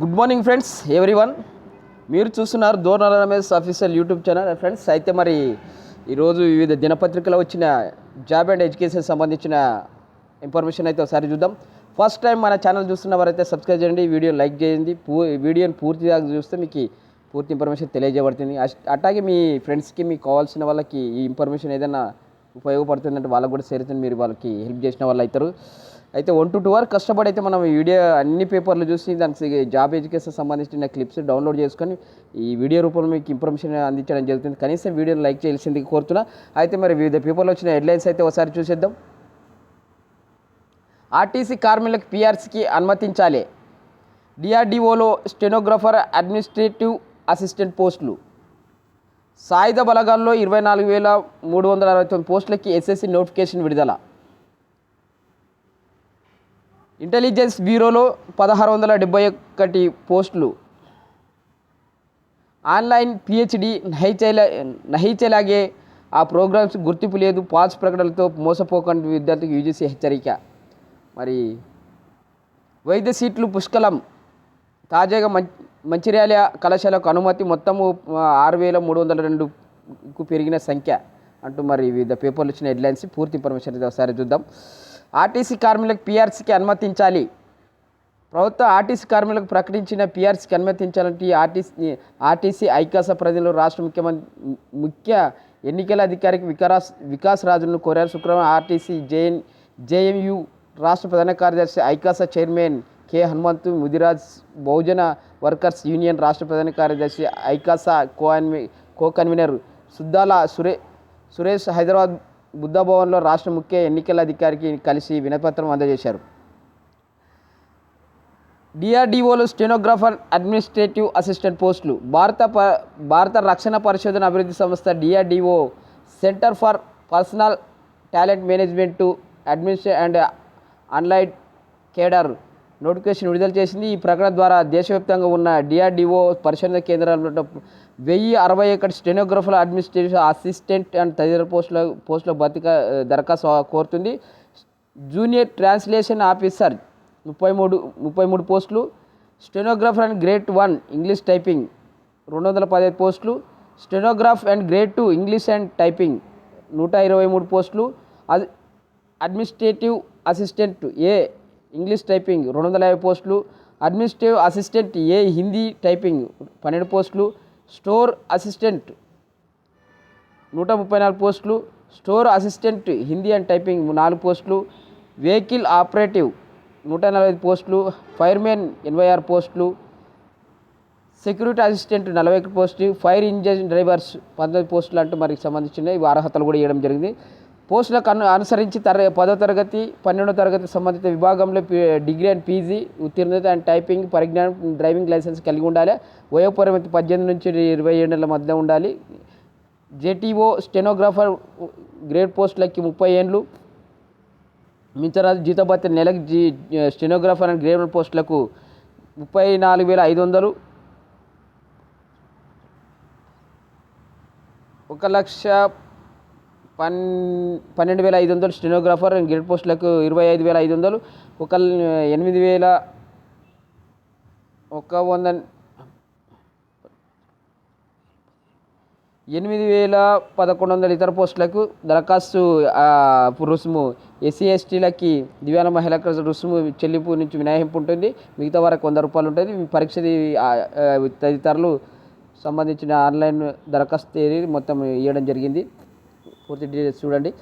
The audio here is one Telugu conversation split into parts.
Good morning friends every one మీరు చూస్తున్నారు Dornala Ramesh official YouTube channel friends అయితే మరి ఈరోజు వివిధ దినపత్రికలో వచ్చిన జాబ్ అండ్ ఎడ్యుకేషన్ సంబంధించిన ఇన్ఫర్మేషన్ అయితే ఒకసారి చూద్దాం. ఫస్ట్ టైం మన ఛానల్ చూస్తున్న వారైతే సబ్స్క్రైబ్ చేయండి వీడియో లైక్ చేయండి. పూ వీడియోని పూర్తిగా చూస్తే మీకు పూర్తి ఇన్ఫర్మేషన్ తెలియజేయబడుతుంది. అట్లాగే మీ ఫ్రెండ్స్కి మీకు కావాల్సిన వాళ్ళకి ఈ ఇన్ఫర్మేషన్ ఏదైనా ఉపయోగపడుతుందంటే వాళ్ళకు కూడా చేరుతుంది. మీరు వాళ్ళకి హెల్ప్ చేసిన వాళ్ళు అవుతారు. అయితే వన్ టు టూ అవర్ కష్టపడి అయితే మనం వీడియో అన్ని పేపర్లు చూసి దానికి జాబ్ ఎడ్యుకేషన్ సంబంధించిన క్లిప్స్ డౌన్లోడ్ చేసుకొని ఈ వీడియో రూపంలో మీకు ఇన్ఫర్మేషన్ అందించడం జరుగుతుంది. కనీసం వీడియోని లైక్ చేయాల్సింది కోరుతున్నా. అయితే మరి వివిధ పేపర్లో వచ్చిన హెడ్లైన్స్ అయితే ఒకసారి చూసేద్దాం. ఆర్టీసీ కార్మికులకు పీఆర్సీకి అనుమతించాలి. డిఆర్డిఓలో స్టెనోగ్రాఫర్ అడ్మినిస్ట్రేటివ్ అసిస్టెంట్ పోస్టులు. సాయుధ బలగాల్లో ఇరవై నాలుగు వేల మూడు వందల అరవై తొమ్మిది పోస్టులకి ఎస్ఎస్సి నోటిఫికేషన్ విడుదల. ఇంటెలిజెన్స్ బ్యూరోలో పదహారు వందల డెబ్బై ఒకటి పోస్టులు. ఆన్లైన్ పిహెచ్డి నహించేలా నహించేలాగే ఆ ప్రోగ్రామ్స్ గుర్తింపు లేదు పాస్ ప్రకటనలతో మోసపోకండి విద్యార్థులకు యూజీసీ హెచ్చరిక. మరి వైద్య సీట్లు పుష్కలం. తాజాగా మం మంచిర్యాల కళాశాలకు అనుమతి మొత్తము ఆరు వేల మూడు వందల రెండుకు పెరిగిన సంఖ్య అంటూ మరి వివిధ పేపర్లు వచ్చిన హెడ్లైన్స్ పూర్తి ఇన్ఫర్మేషన్ అయితే ఒకసారి చూద్దాం. ఆర్టీసీ కార్మికులకు పీఆర్సీకి అనుమతించాలి. ప్రభుత్వం ఆర్టీసీ కార్మికులకు ప్రకటించిన పీఆర్సీకి అనుమతించాలంటే ఆర్టీసీ ఆర్టీసీ ఐకాస ప్రజలు రాష్ట్ర ముఖ్యమంత్రి ముఖ్య ఎన్నికల అధికారికి వికాస్ వికాస్ రాజును కోరారు. శుక్రవారం ఆర్టీసీ జేఎన్ జేఎంయు రాష్ట్ర ప్రధాన కార్యదర్శి ఐకాస chairman K Hanumanthu Mudiraj Bahujana workers union రాష్ట్ర ప్రధాన కార్యదర్శి ఐకాస కో కో కన్వీనర్ సుద్దాల సురే సురేష్ హైదరాబాద్ బుద్ధభవన్లో రాష్ట్ర ముఖ్య ఎన్నికల అధికారికి కలిసి వినపత్రం అందజేశారు. డిఆర్డిఓలు స్టెనోగ్రాఫర్ అడ్మినిస్ట్రేటివ్ అసిస్టెంట్ పోస్టులు. భారత ప భారత రక్షణ పరిశోధన అభివృద్ధి సంస్థ DRDO centre for personnel talent management administration and allied cadre notification విడుదల చేసింది. ఈ ప్రకటన ద్వారా దేశవ్యాప్తంగా ఉన్న డిఆర్డిఓ పరిశోధన కేంద్రాల్లో వెయ్యి అరవై ఒకటి స్టెనోగ్రఫర్ అడ్మినిస్ట్రేటివ్ అసిస్టెంట్ అండ్ తదితర పోస్టుల పోస్టుల భర్తీ దరఖాస్తు కోరుతుంది. జూనియర్ ట్రాన్స్లేషన్ ఆఫీసర్ ముప్పై మూడు ముప్పై మూడు పోస్టులు stenographer and grade one English typing రెండు వందల పదిహేను పోస్టులు stenograph and grade two English and typing నూట ఇరవై మూడు పోస్టులు అది administrative assistant A English typing రెండు వందల యాభై పోస్టులు administrative assistant A Hindi typing పన్నెండు పోస్టులు స్టోర్ అసిస్టెంట్ నూట ముప్పై నాలుగు పోస్టులు store assistant Hindi and typing నాలుగు పోస్టులు వెహికల్ ఆపరేటివ్ నూట నలభై ఐదు పోస్టులు ఫైర్మెన్ ఎనభై ఆరు పోస్టులు సెక్యూరిటీ అసిస్టెంట్ నలభై ఒకటి పోస్టు ఫైర్ ఇంజిన్ డ్రైవర్స్ పంతొమ్మిది పోస్టులు అంటూ మనకి సంబంధించినవి. అర్హతలు కూడా ఇవ్వడం జరిగింది. పోస్టులకు అను అనుసరించి తర పదో తరగతి పన్నెండో తరగతి సంబంధిత విభాగంలో డిగ్రీ అండ్ పీజీ ఉత్తీర్ణత అండ్ టైపింగ్ పరిజ్ఞానం డ్రైవింగ్ లైసెన్స్ కలిగి ఉండాలి. వయోపరిమితి పద్దెనిమిది నుంచి ఇరవై ఏళ్ళ మధ్య ఉండాలి. జేటీఓ స్టెనోగ్రాఫర్ గ్రేడ్ పోస్టులకి ముప్పై ఏండ్లు మించరాజు జీతభత్య నెలకు జీ స్టెనోగ్రాఫర్ అండ్ గ్రేడ్ పోస్టులకు ముప్పై నాలుగు వేల ఐదు వందలు. ఒక లక్ష పన్ పన్నెండు వేల ఐదు వందలు స్టెనోగ్రాఫర్ గ్రేడ్ పోస్టులకు ఇరవై ఐదు వేల ఐదు వందలు ఒక ఎనిమిది వేల ఒక వంద ఎనిమిది వేల పదకొండు వందల ఇతర పోస్టులకు దరఖాస్తు రుసుము. ఎస్సీ ఎస్టీలకి దివ్యాంగ మహిళలకు రుసుము చెల్లింపు నుంచి మినహాయింపు ఉంటుంది. మిగతా వారికి వంద రూపాయలు ఉంటుంది. పరీక్ష తదితరులు సంబంధించిన ఆన్లైన్ దరఖాస్తు తేదీ మొత్తం ఇవ్వడం జరిగింది. పూర్తి డీటెయిల్స్ చూడండి.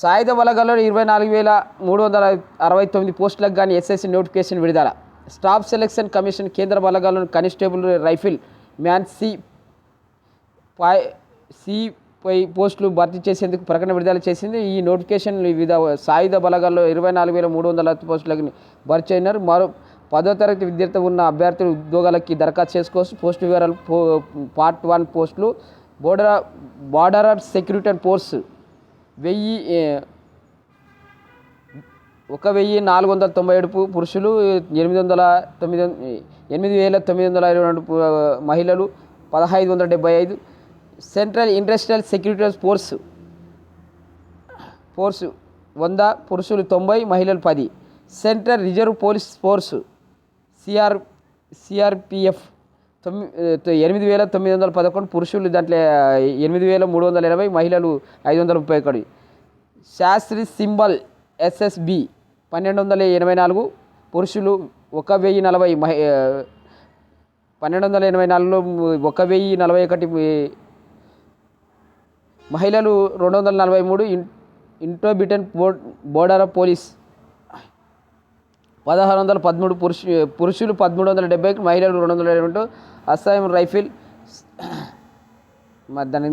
సాయుధ బలగాల్లో ఇరవై నాలుగు వేల మూడు వందల అరవై తొమ్మిది పోస్టులకు కానీ ఎస్ఎస్సి నోటిఫికేషన్ విడుదల. స్టాఫ్ సెలక్షన్ కమిషన్ కేంద్ర బలగాలను కానిస్టేబుల్ రైఫిల్ మ్యాన్ సి పై సిపై పోస్టులు భర్తీ చేసేందుకు ప్రకటన విడుదల చేసింది. ఈ నోటిఫికేషన్ వివిధ సాయుధ బలగాల్లో ఇరవై నాలుగు వేల మూడు వందల పోస్టులకు భర్తీ అయినారు మరో పదో తరగతి విద్యార్థి ఉన్న అభ్యర్థులు ఉద్యోగాలకి దరఖాస్తు చేసుకోవచ్చు. పోస్ట్ వివరాలు పార్ట్ వన్ పోస్టులు border border security and force వెయ్యి ఒక వెయ్యి నాలుగు వందల తొంభై ఏడు పురుషులు ఎనిమిది వందల తొమ్మిది ఎనిమిది వేల తొమ్మిది వందల ఇరవై రెండు మహిళలు పదహైదు వందల డెబ్బై ఐదు. Central industrial security force force వంద పురుషులు తొంభై మహిళలు పది. Central reserve police force CR CRPF తొమ్మిది ఎనిమిది వేల తొమ్మిది వందల పదకొండు పురుషులు దాంట్లో ఎనిమిది వేల మూడు వందల ఎనభై మహిళలు ఐదు వందల ముప్పై ఒకటి. శాస్త్రి సింబల్ ఎస్ఎస్బి పన్నెండు వందల ఎనభై నాలుగు పురుషులు ఒక వెయ్యి నలభై మహి పన్నెండు వందల ఎనభై నాలుగులో ఒక వెయ్యి నలభై ఒకటి మహిళలు రెండు వందల నలభై మూడు in Indo Tibetan board border police పదహారు వందల పదమూడు పురుషు పురుషులు పదమూడు వందల డెబ్బైకి మహిళలు రెండు వందల ఇరవై రెండు అస్సాం రైఫిల్ దాని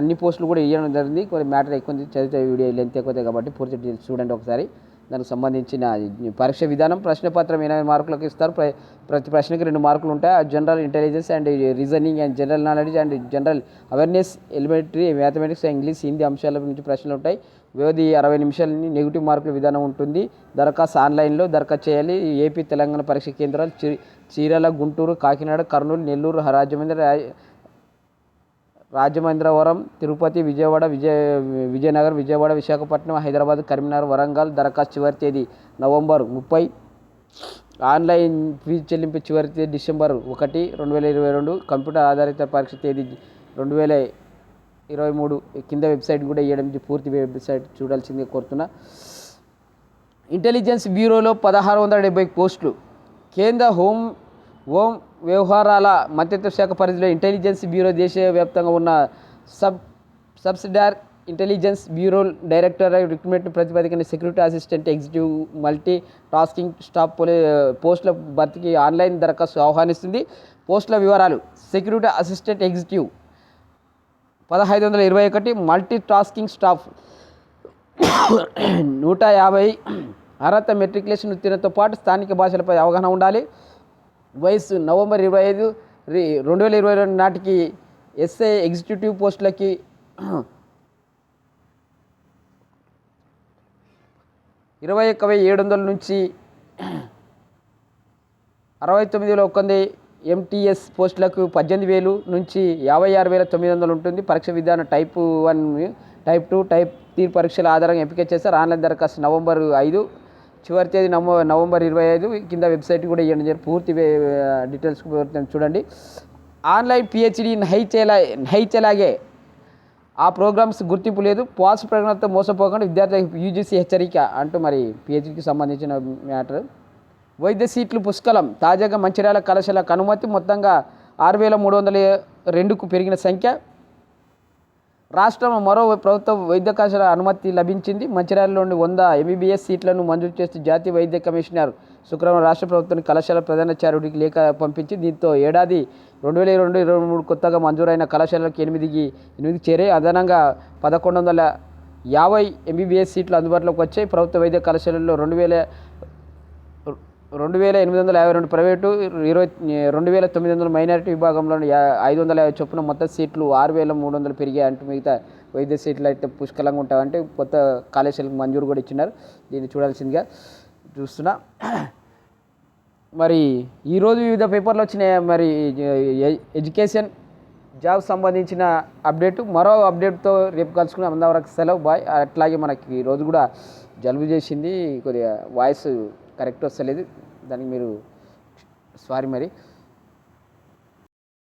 అన్ని పోస్టులు కూడా ఇవ్వడం జరిగింది. కొన్ని మ్యాటర్ ఎక్కువ ఉంది, చదివితే వీడియో లెంత్ ఎక్కువ కాబట్టి పూర్తి చూడండి ఒకసారి. దానికి సంబంధించిన పరీక్ష విధానం ప్రశ్నపత్రం ఎనభై మార్కులకు ఇస్తారు. ప్ర- ప్రతి ప్రశ్నకి రెండు మార్కులు ఉంటాయి. ఆ general intelligence and reasoning and general knowledge and general awareness elementary mathematics English Hindi అంశాల నుంచి ప్రశ్నలు ఉంటాయి. వ్యవధి అరవై నిమిషాలని నెగిటివ్ మార్కుల విధానం ఉంటుంది. దరఖాస్తు ఆన్లైన్లో దరఖాస్తు చేయాలి. ఏపీ తెలంగాణ పరీక్ష కేంద్రాలు చి- చీరాల గుంటూరు కాకినాడ కర్నూలు నెల్లూరు రాజమండ్రి రాజమహేంద్రవరం తిరుపతి విజయవాడ విజయ విజయనగరం విజయవాడ విశాఖపట్నం హైదరాబాద్ కరీంనగర్ వరంగల్ దరఖాస్తు చివరి తేదీ నవంబర్ ముప్పై. ఆన్లైన్ ఫీజు చెల్లింపు చివరి తేదీ డిసెంబర్ ఒకటి రెండు వేల ఇరవై రెండు కంప్యూటర్ ఆధారిత పరీక్ష తేదీ రెండు వేల ఇరవై మూడు. కింద వెబ్సైట్ కూడా ఇవ్వడం పూర్తి వెబ్సైట్ చూడాల్సిందే కోరుతున్నా. ఇంటెలిజెన్స్ బ్యూరోలో పదహారు వందల డెబ్బై పోస్టులు. కేంద్ర హోం హోం వ్యవహారాల మంత్రిత్వ శాఖ పరిధిలో ఇంటెలిజెన్స్ బ్యూరో దేశవ్యాప్తంగా ఉన్న sub subsidiary intelligence bureau director recruitment ప్రతిపాదికన security assistant executive multi tasking staff పోలీ పోస్టుల భర్తీకి ఆన్లైన్ దరఖాస్తు ఆహ్వానిస్తుంది. పోస్టుల వివరాలు సెక్యూరిటీ అసిస్టెంట్ ఎగ్జిక్యూటివ్ పదహైదు వందల ఇరవై ఒకటి మల్టీ టాస్కింగ్ స్టాఫ్ నూట యాభై అర్హత మెట్రికులేషన్ ఉత్తీర్ణతో పాటు స్థానిక భాషలపై అవగాహన ఉండాలి. వయసు నవంబర్ ఇరవై ఐదు రెండు వేల ఇరవై రెండు నాటికి ఎస్ఐ ఎగ్జిక్యూటివ్ పోస్టులకి ఇరవై ఒక్క వెయ్యి ఏడు వందల నుంచి అరవై తొమ్మిది వేల ఒక్క వంద ఎంటీఎస్ పోస్టులకు పద్దెనిమిది వేలు నుంచి యాభై ఆరు వేల తొమ్మిది వందలు ఉంటుంది. పరీక్ష విధానం type one type two type three పరీక్షల ఆధారంగా ఎంపిక చేస్తారు ఆన్లైన్ దరఖాస్తు నవంబర్ ఐదు. చివరి తేదీ నవ నవంబర్ ఇరవై ఐదు. కింద వెబ్సైట్ కూడా ఇవ్వడం. జరిగింది పూర్తి డీటెయిల్స్ చూడండి. ఆన్లైన్ పిహెచ్డి నైచేలా నైచేలాగే ఆ ప్రోగ్రామ్స్ గుర్తింపు లేదు. పాస్ ప్రకటనతో మోసపోకుండా. విద్యార్థులకు యూజీసీ హెచ్చరిక అంటూ మరి పిహెచ్డికి సంబంధించిన మ్యాటర్. వైద్య సీట్లు పుష్కలం. తాజాగా మంచిర్యాల కళాశాలకు అనుమతి మొత్తంగా ఆరు వేల మూడు వందల రెండుకు పెరిగిన సంఖ్య. రాష్ట్రం మరో ప్రభుత్వ వైద్య కళాశాల అనుమతి లభించింది. మంచిర్యాలలోని వంద ఎంబీబీఎస్ సీట్లను మంజూరు చేస్తూ జాతీయ వైద్య కమిషనర్ శుక్రవారం రాష్ట్ర ప్రభుత్వానికి కళాశాల ప్రధానాచార్యుడికి లేఖ పంపించి దీంతో ఏడాది రెండు వేల ఇరవై రెండు ఇరవై మూడు కొత్తగా మంజూరైన కళాశాలలకు ఎనిమిదికి ఎనిమిది చేరే అదనంగా పదకొండు వందల యాభై ఎంబీబీఎస్ సీట్లు అందుబాటులోకి వచ్చాయి. ప్రభుత్వ వైద్య కళాశాలల్లో రెండు వేల రెండు వేల ఎనిమిది వందల యాభై రెండు ప్రైవేటు ఇరవై రెండు వేల తొమ్మిది వందల మైనారిటీ విభాగంలో ఐదు వందల యాభై చొప్పున మొత్తం సీట్లు ఆరు వేల మూడు వందలు పెరిగాయి అంటూ మిగతా వైద్య సీట్లు అయితే పుష్కలంగా ఉంటాయంటే కొత్త కాలేజీలకు మంజూరు కూడా ఇచ్చినారు. దీన్ని చూడాల్సిందిగా చూస్తున్నా. మరి ఈరోజు వివిధ పేపర్లు వచ్చినాయి. మరి ఎడ్యుకేషన్ జాబ్ సంబంధించిన అప్డేట్. మరో అప్డేట్తో రేపు కలుసుకుని అంతవరకు సెలవు. బాయ్. అట్లాగే మనకి ఈరోజు కూడా జలుబు చేసింది. కొద్దిగా వాయిస్ కరెక్ట్ వస్తలేదు. దానికి మీరు సారీ మరి.